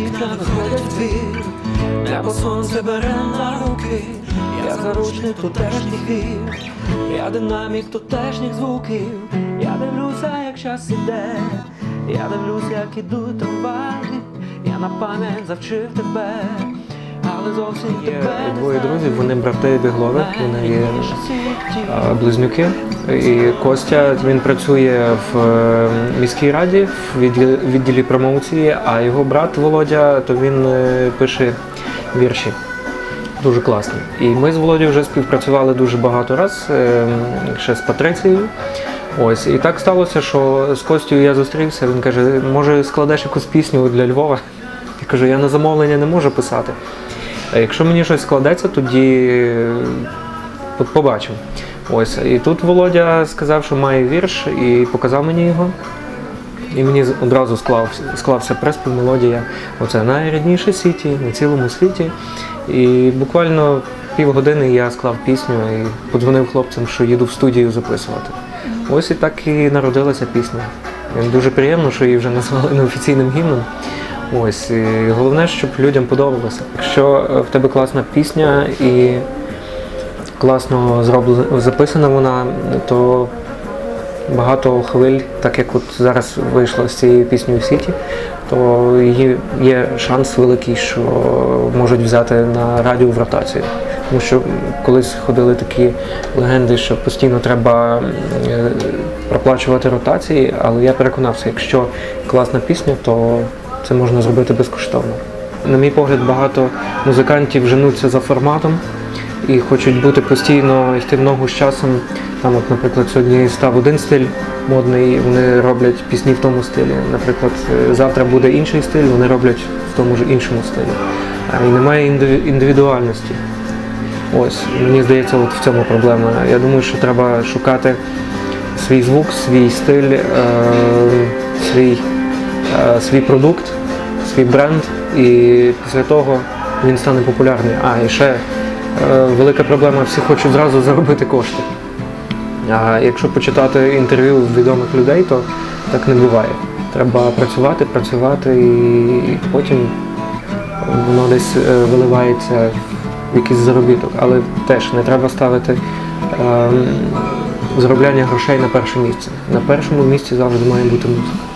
дівчата виходять двір, небо сонце бере на руки, я заручник тутешніх вір, я динамік тутешніх звуків, я дивлюся, як час іде, я дивлюся, як ідуть трамваї, я на пам'ять завчив тебе, Є двоє друзів, вони брати Біглови, вони є близнюки. І Костя він працює в е, міській раді в відділі, промоції, а його брат Володя, то він е, пише вірші. Дуже класний. І ми з Володією вже співпрацювали дуже багато раз, е, ще з Патрицією. Ось, і так сталося, що з Костю я зустрівся. Він каже, може складеш якусь пісню для Львова? Я кажу, я на замовлення не можу писати. А якщо мені щось складеться, тоді е, побачимо. Ось. І тут Володя сказав, що має вірш, і показав мені його. І мені одразу склав, склався приспів, мелодія. Оце найрідніше сіті на цілому світі. І буквально півгодини я склав пісню і подзвонив хлопцям, що їду в студію записувати. Ось і так і народилася пісня. Дуже приємно, що її вже назвали неофіційним гімном. Ось і головне, щоб людям подобалося. Якщо е, в тебе класна пісня і класно зроблена записана вона, то багато хвиль, так як от зараз вийшло з цією піснею в сіті, то її є шанс великий, що можуть взяти на радіо в ротацію. Тому що колись ходили такі легенди, що постійно треба е, проплачувати ротації, але я переконався, якщо класна пісня, то це можна зробити безкоштовно. На мій погляд, багато музикантів женуться за форматом і хочуть бути постійно йти в ногу з часом. Там, от, наприклад, сьогодні став один стиль модний, вони роблять пісні в тому стилі. Наприклад, е, завтра буде інший стиль, вони роблять в тому ж іншому стилі. І немає індивідуальності. Ось, мені здається, от в цьому проблема. Я думаю, що треба шукати свій звук, свій стиль, е, свій, свій продукт, свій бренд, і після того він стане популярний. А, і ще е, велика проблема, всі хочуть зразу заробити кошти. А якщо почитати інтерв'ю відомих людей, то так не буває. Треба працювати, працювати, і потім воно десь е, виливається в якийсь заробіток. Але теж не треба ставити ем, заробляння грошей на перше місце. На першому місці завжди має бути музика.